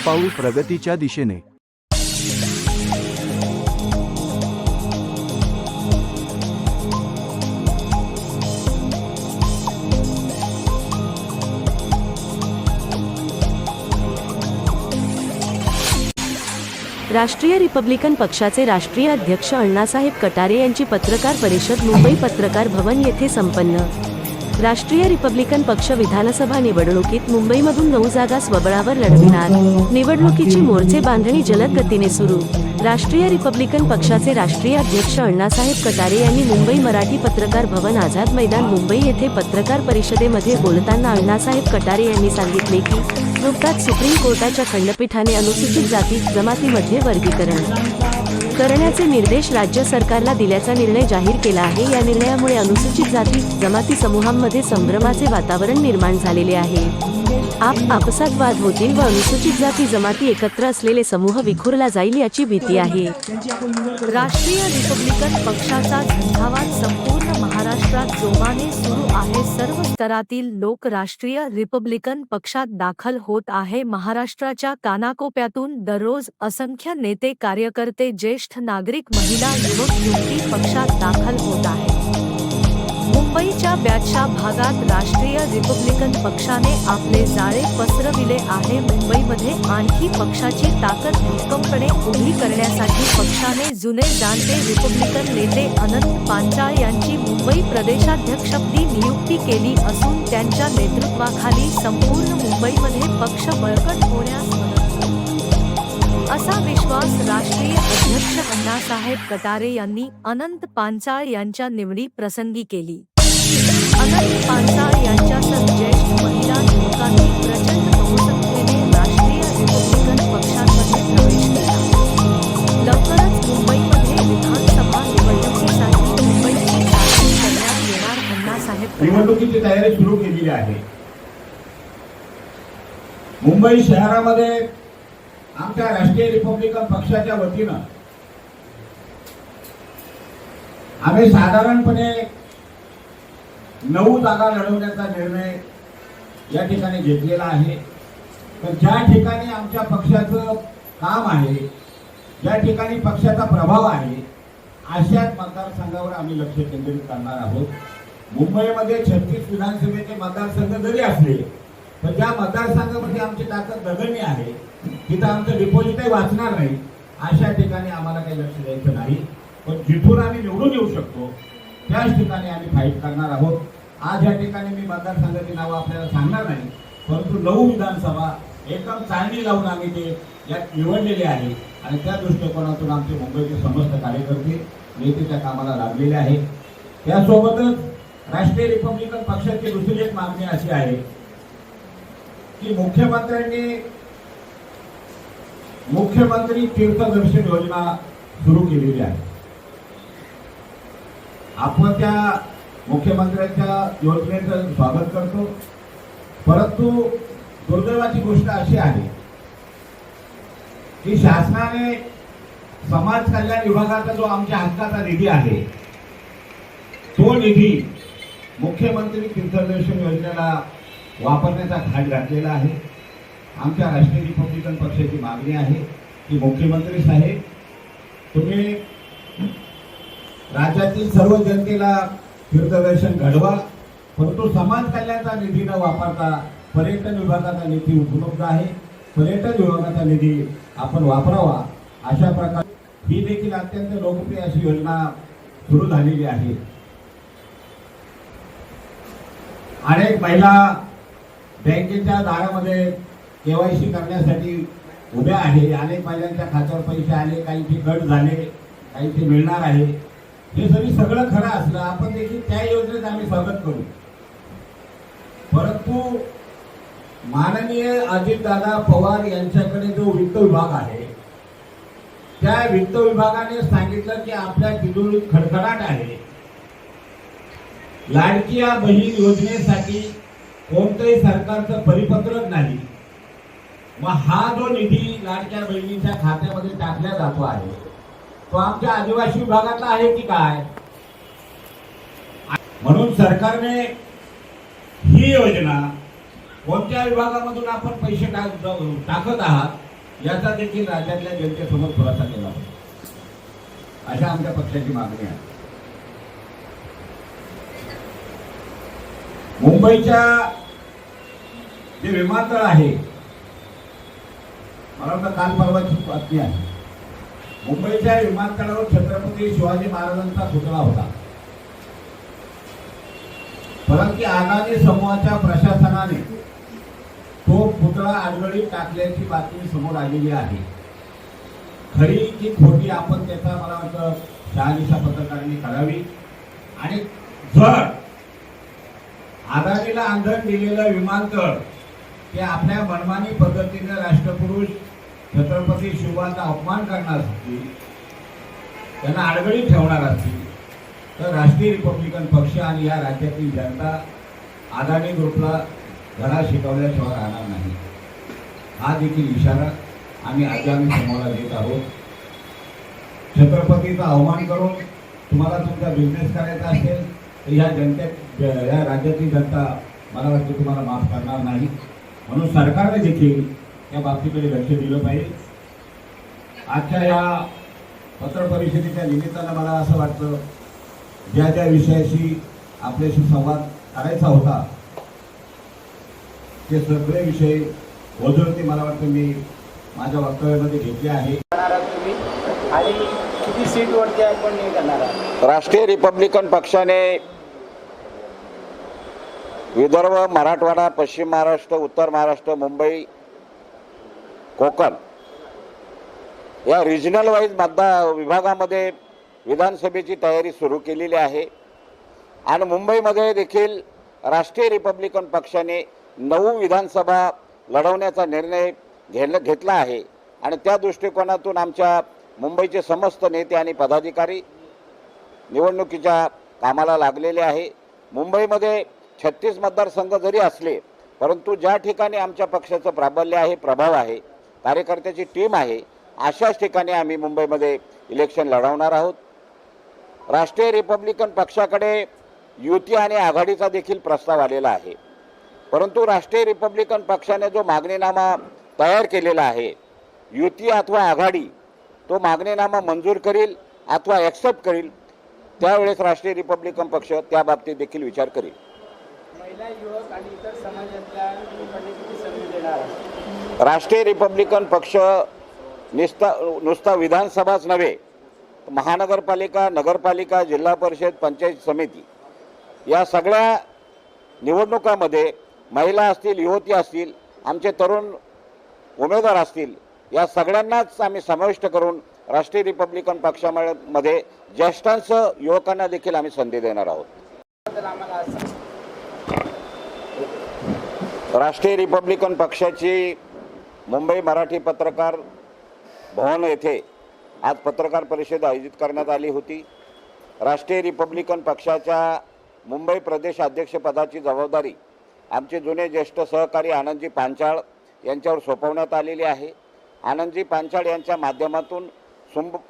एक पाऊल प्रगतीच्या दिशेने. राष्ट्रीय रिपब्लिकन पक्षाचे राष्ट्रीय अध्यक्ष अण्णासाहेब कटारे यांची पत्रकार परिषद मुंबई पत्रकार भवन येथे संपन्न. राष्ट्रीय रिपब्लिकन पक्ष विधानसभा निवडणुकीत मुंबईमधून नऊ जागा स्वबळावर लढविणार. निवडणुकीची मोर्चे बांधणी जलद गतीने सुरू. राष्ट्रीय रिपब्लिकन पक्षाचे राष्ट्रीय अध्यक्ष अण्णासाहेब कटारे यांनी मुंबई मराठी पत्रकार भवन आझाद मैदान मुंबई येथे पत्रकार परिषदेमध्ये बोलताना अण्णासाहेब कटारे यांनी सांगितले की नुकताच सुप्रीम कोर्टाच्या खंडपीठाने अनुसूचित जाती जमातीमध्ये वर्गीकरण करण्याचे निर्देश राज्य सरकारला दिल्याचा निर्णय जाहीर केला आहे. या निर्णयामुळे अनुसूचित जाती जमाती समूहांमध्ये संभ्रमाचे वातावरण निर्माण झालेले आहे. आप आपसात वाद होतील व अनुसूचित जाती जमाती एकत्र असलेले समूह विखुरला जाईल याची भीती आहे. राष्ट्रीय रिपब्लिकन पक्षाचा झंझावात संपूर्ण महाराष्ट्रात जोमाने सुरू आहे. सर्व स्तरातील लोक राष्ट्रीय रिपब्लिकन पक्षात दाखल होत आहे. महाराष्ट्राच्या कानाकोप्यातून दररोज असंख्य नेते कार्यकर्ते ज्येष्ठ नागरिक महिला युवक युवती पक्षात दाखल होत आहे मुंबईच्या ब्याच्छा भागात राष्ट्रीय रिपब्लिकन पक्षाने आपले जाळे पसरविले आहे. मुंबईमध्ये आणखी पक्षाची ताकद भक्कमपणे उभी करण्यासाठी पक्षाने जुने जाणते रिपब्लिकन नेते अनंत पांचाळ यांची मुंबई प्रदेशाध्यक्षपदी नियुक्ती केली असून त्यांच्या नेतृत्वाखाली संपूर्ण मुंबईमध्ये पक्ष बळकट होण्यास असा विश्वास राष्ट्रीय अध्यक्ष अण्णासाहेब कटारे यांनी अनंत पांचाळ यांच्या निवडी प्रसंगी केली. यांच्यासह ज्येष्ठ महिला युवकांनी प्रचंड बहुसंख्येने राष्ट्रीय रिपब्लिकन पक्षांमध्ये प्रवेश केला. लवकरच मुंबईमध्ये विधानसभा निवडणुकीसाठी मुंबईची चाचणी करण्यात येणार अण्णासाहेब निवडणुकीची तयारी सुरू केलेली आहे. मुंबई शहरामध्ये आमच्या राष्ट्रीय रिपब्लिकन पक्षाच्या वतीनं आम्ही साधारणपणे नऊ जागा लढवण्याचा निर्णय या ठिकाणी घेतलेला आहे. तर ज्या ठिकाणी आमच्या पक्षाचं काम आहे ज्या ठिकाणी पक्षाचा प्रभाव आहे अशाच मतदारसंघावर आम्ही लक्ष केंद्रित करणार आहोत. मुंबईमध्ये छत्तीस विधानसभेचे मतदारसंघ जरी असले तर ज्या मतदारसंघामध्ये आमची ताकद नगण्य आहे तिथं आमचं डिपॉझिटही वाचणार नाही अशा ठिकाणी आम्हाला काही लक्ष द्यायचं नाही. पण जिथून आम्ही निवडून येऊ शकतो त्याच ठिकाणी आम्ही फाईट करणार आहोत. आज या ठिकाणी मी मतदारसंघाची नावं आपल्याला सांगणार नाही परंतु नऊ विधानसभा एकदम चांगली लावून आम्ही ते यात निवडलेले आहे. आणि त्या दृष्टिकोनातून आमचे मुंबईचे समस्त कार्यकर्ते नेते त्या कामाला लागलेले आहे. त्यासोबतच राष्ट्रीय रिपब्लिकन पक्षाची दुसरी एक मागणी अशी आहे की मुख्यमंत्र्यांनी मुख्यमंत्री तीर्थदर्शन योजना सुरू केलेली आहे. आपण त्या मुख्यमंत्र्यांच्या योजनेचं स्वागत करतो. परंतु दुर्दैवाची गोष्ट अशी आहे की शासनाने समाज कल्याण विभागाचा जो आमच्या हक्काचा निधी आहे तो निधी मुख्यमंत्री तीर्थदर्शन योजनेला वापरण्याचा घाट घातलेला आहे. आमच्या राष्ट्रीय रिपब्लिकन पक्षाची मागणी आहे की मुख्यमंत्री साहेब तुम्ही राज्यातील सर्व जनतेला तीर्थदर्शन घडवा परंतु समाज कल्याणचा निधी न वापरता पर्यटन विभागाचा निधी उपलब्ध आहे. पर्यटन विभागाचा निधी आपण वापरावा अशा प्रकारे ही देखील अत्यंत लोकप्रिय अशी योजना सुरू झालेली आहे. अनेक महिला बँकेच्या दारामध्ये केवायसी करण्यासाठी उभ्या आहे अनेक महिलांच्या खात्यावर पैसे आले काहींचे गट झाले काहींचे मिळणार आहे. हे जरी सगळं खरं असलं आपण देखील त्या योजनेत आम्ही स्वागत करू. परंतु माननीय अजितदादा पवार यांच्याकडे जो वित्त विभाग आहे त्या वित्त विभागाने सांगितलं की आपल्या तिजोरीत खडखडाट आहे. लाडकिया बहीण योजनेसाठी कोणतंही सरकारचं परिपत्रक नाही. मग हा जो निधी लाडक्या बहिणीच्या खात्यामध्ये टाकला जातो आहे तो आमच्या आदिवासी विभागातला आहे की काय? म्हणून सरकारने ही योजना कोणत्या विभागामधून आपण पैसे टाकत आहात याचा देखील राज्यातल्या जनतेसमोर खुलासा केला होता अशा आमच्या पक्षाची मागणी आहे. मुंबईच्या जे विमानतळ आहे मला वाटतं काल परवाची बातमी आहे. मुंबईच्या विमानतळावर छत्रपती शिवाजी महाराजांचा पुतळा होता. परंतु अदानी समूहाच्या प्रशासनाने तो पुतळा आडगळीत टाकल्याची बातमी समोर आलेली आहे. खरी की खोटी आपण त्याचा मला वाटतं शहानिशा पत्रकारांनी करावी आणि जर अदानीला आंधण दिलेलं विमानतळ ते आपल्या मनमानी पद्धतीने राष्ट्रपुरुष छत्रपती शिवांचा अपमान करणार असतील त्यांना आडगळीत ठेवणार असतील तर राष्ट्रीय रिपब्लिकन पक्ष आणि या राज्यातील जनता अदानी ग्रुपला धडा शिकवल्याशिवाय राहणार नाही. हा देखील इशारा आम्ही आगामी समोरला देत आहोत. छत्रपतीचा अवमान करून तुम्हाला तुमचा बिझनेस करायचा असेल तर या जनते या राज्यातील जनता मला वाटतं तुम्हाला माफ करणार नाही. म्हणून सरकारने देखील या बाबतीकडे लक्ष दिलं पाहिजे. आजच्या या पत्रपरिषदेच्या निमित्तानं मला असं वाटतं ज्या ज्या विषयाशी आपल्याशी संवाद करायचा होता ते सगळे विषय वजवते मला वाटतं मी माझ्या वक्तव्यामध्ये घेतले आहे. करणार आहात तुम्ही? आणि किती सीटवरती आपण हे करणार आहात? राष्ट्रीय रिपब्लिकन पक्षाने विदर्भ मराठवाडा पश्चिम महाराष्ट्र उत्तर महाराष्ट्र मुंबई कोकण. या रिजनल वाईज मतदा विभागामध्ये विधानसभेची तयारी सुरू केलेली आहे. आणि मुंबईमध्ये देखील राष्ट्रीय रिपब्लिकन पक्षाने नऊ विधानसभा लढवण्याचा निर्णय घेल घेतला आहे. आणि त्या दृष्टिकोनातून आमच्या मुंबईचे समस्त नेते आणि पदाधिकारी निवडणुकीच्या कामाला लागलेले आहे. मुंबईमध्ये छत्तीस मतदारसंघ जरी असले परंतु ज्या ठिकाणी आमच्या पक्षाचं प्राबल्य आहे प्रभाव आहे कार्यकर्त्याची टीम आहे. अशाच ठिकाणी आम्ही मुंबईमध्ये इलेक्शन लढवणार आहोत. राष्ट्रीय रिपब्लिकन पक्षाकडे युती आणि आघाडीचा देखील प्रस्ताव आलेला आहे. परंतु राष्ट्रीय रिपब्लिकन पक्षाने जो मागणीनामा तयार केलेला आहे युती अथवा आघाडी तो मागणीनामा मंजूर करील अथवा ॲक्सेप्ट करील त्यावेळेस राष्ट्रीय रिपब्लिकन पक्ष त्या बाबतीत देखील विचार करेल. महिला युवक आणि इतर समाजातल्या लोकांनी किती संधी देणार राष्ट्रीय रिपब्लिकन पक्ष निस्ता नुसता विधानसभाच नव्हे महानगरपालिका नगरपालिका जिल्हा परिषद पंचायत समिती. या सगळ्या निवडणुकामध्ये महिला असतील युवती असतील आमचे तरुण उमेदवार असतील या सगळ्यांनाच आम्ही समाविष्ट करून राष्ट्रीय रिपब्लिकन पक्षामध्ये ज्येष्ठांसह युवकांना देखील आम्ही संधी देणार आहोत. राष्ट्रीय रिपब्लिकन पक्षाची मुंबई मराठी पत्रकार भवन येथे आज पत्रकार परिषद आयोजित करण्यात आली होती. राष्ट्रीय रिपब्लिकन पक्षाच्या मुंबई प्रदेश अध्यक्षपदाची जबाबदारी आमचे जुने ज्येष्ठ सहकारी आनंदजी पांचाळ यांच्यावर सोपवण्यात आलेली आहे. आनंदजी पांचाळ यांच्या माध्यमातून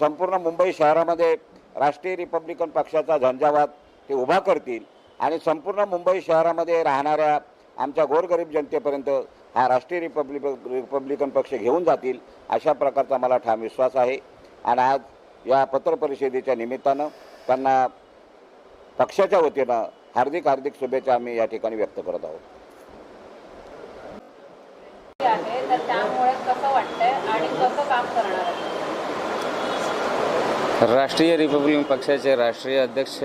संपूर्ण मुंबई शहरामध्ये राष्ट्रीय रिपब्लिकन पक्षाचा झंझावात ते उभा करतील आणि संपूर्ण मुंबई शहरामध्ये राहणाऱ्या आमच्या गोरगरीब जनतेपर्यंत हा राष्ट्रीय रिपब्लिक रिपब्लिकन पक्ष घेऊन जातील अशा प्रकारचा मला ठाम विश्वास आहे. आणि आज या पत्रपरिषदेच्या निमित्तानं त्यांना पक्षाच्या वतीनं हार्दिक हार्दिक शुभेच्छा आम्ही या ठिकाणी व्यक्त करत आहोत. राष्ट्रीय रिपब्लिकन पक्षाचे राष्ट्रीय अध्यक्ष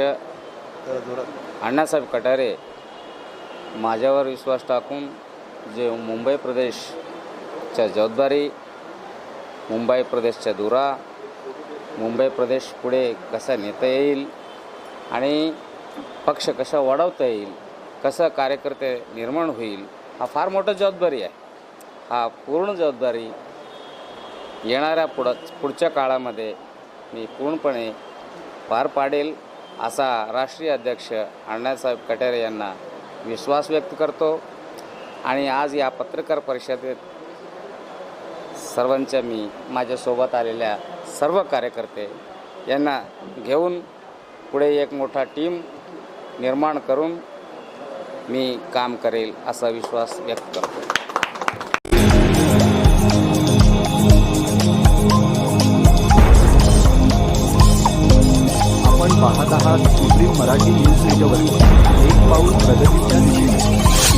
अण्णासाहेब कटारे माझ्यावर विश्वास टाकून जे मुंबई प्रदेशच्या जबाबदारी मुंबई प्रदेशच्या दुरा मुंबई प्रदेश पुढे कसा नेता येईल आणि पक्ष कसा वाढवता येईल कसं कार्यकर्ते निर्माण होईल हा फार मोठा जबाबदारी आहे. हा पूर्ण जबाबदारी येणाऱ्या पुढं पुढच्या काळामध्ये मी पूर्णपणे पार पाडेल असा राष्ट्रीय अध्यक्ष अण्णासाहेब कटारे यांना विश्वास व्यक्त करतो. आणि आज या पत्रकार परिषदेत सर्वांच्या मी माझ्यासोबत आलेल्या सर्व कार्यकर्ते यांना घेऊन पुढे एक मोठा टीम निर्माण करून मी काम करेल असा विश्वास व्यक्त करतो. आपण पाहत आहात मराठी न्यूज नेटवर्क एक पाऊल प्रगतीच्या दिशेने.